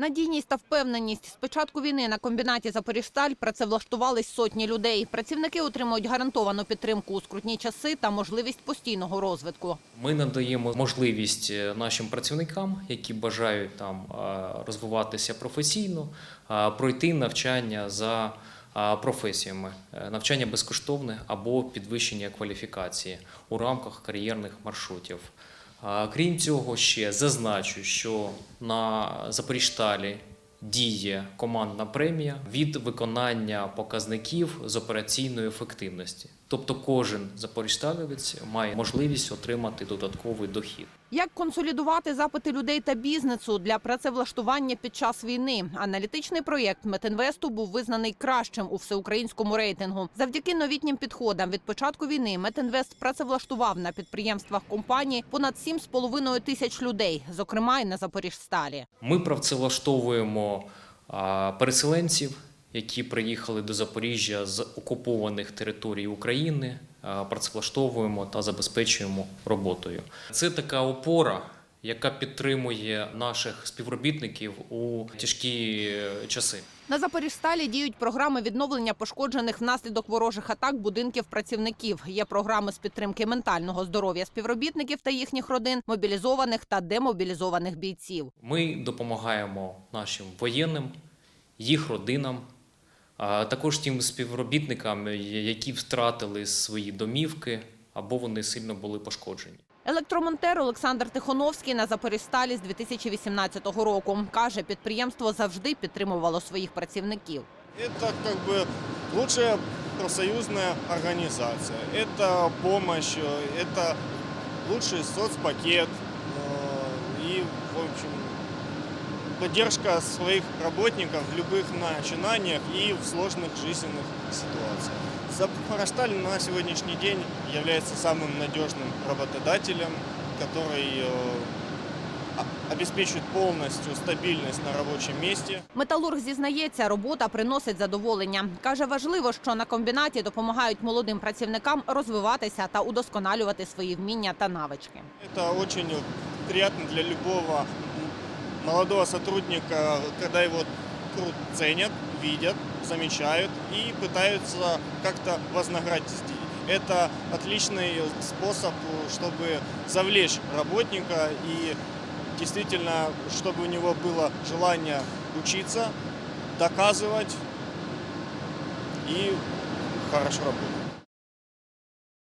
Надійність та впевненість. З початку війни на комбінаті «Запоріжсталь» працевлаштувались сотні людей. Працівники отримують гарантовану підтримку у скрутні часи та можливість постійного розвитку. Ми надаємо можливість е, нашим працівникам, які бажають там е, розвиватися професійно, е, пройти навчання за професіями, навчання безкоштовне або підвищення кваліфікації у рамках кар'єрних маршрутів. Крім цього, ще зазначу, що на Запоріжталі діє командна премія від виконання показників з операційної ефективності. Тобто кожен запоріжсталівець має можливість отримати додатковий дохід. Як консолідувати запити людей та бізнесу для працевлаштування під час війни? Аналітичний проєкт Метинвесту був визнаний кращим у всеукраїнському рейтингу. Завдяки новітнім підходам від початку війни Метинвест працевлаштував на підприємствах компанії понад 7,5 тисяч людей, зокрема й на Запоріжсталі. Ми працевлаштовуємо переселенців, які приїхали до Запоріжжя з окупованих територій України. а, Працевлаштовуємо та забезпечуємо роботою. Це така опора, яка підтримує наших співробітників у тяжкі е, часи. На Запоріжсталі діють програми відновлення пошкоджених внаслідок ворожих атак будинків працівників. Є програми з підтримки ментального здоров'я співробітників та їхніх родин, мобілізованих та демобілізованих бійців. Ми допомагаємо нашим воєнним, їх родинам, також тим співробітникам, які втратили свої домівки або вони сильно були пошкоджені. Електромонтер Олександр Тихоновський на Запоріжсталі з 2018 року каже, підприємство завжди підтримувало своїх працівників. Это как бы лучшая профсоюзная организация. Это помощь, э, это лучший соцпакет э, и, в общем, поддержка своих работников в любых начинаниях и в сложных жизненных ситуациях. Запорожсталь на сегодняшний день является самым надежным работодателем, который э, о- обеспечивает полностью стабильность на рабочем месте. Металург зізнається, робота приносить задоволення. Каже, важливо, що на комбінаті допомагають молодим працівникам розвиватися та удосконалювати свої вміння та навички. Это очень приятно для любого молодого сотрудника, когда его труд ценят, видят, замечают и пытаются как-то вознаградить. Это отличный способ, чтобы завлечь работника и действительно, чтобы у него было желание учиться, доказывать и хорошо работать.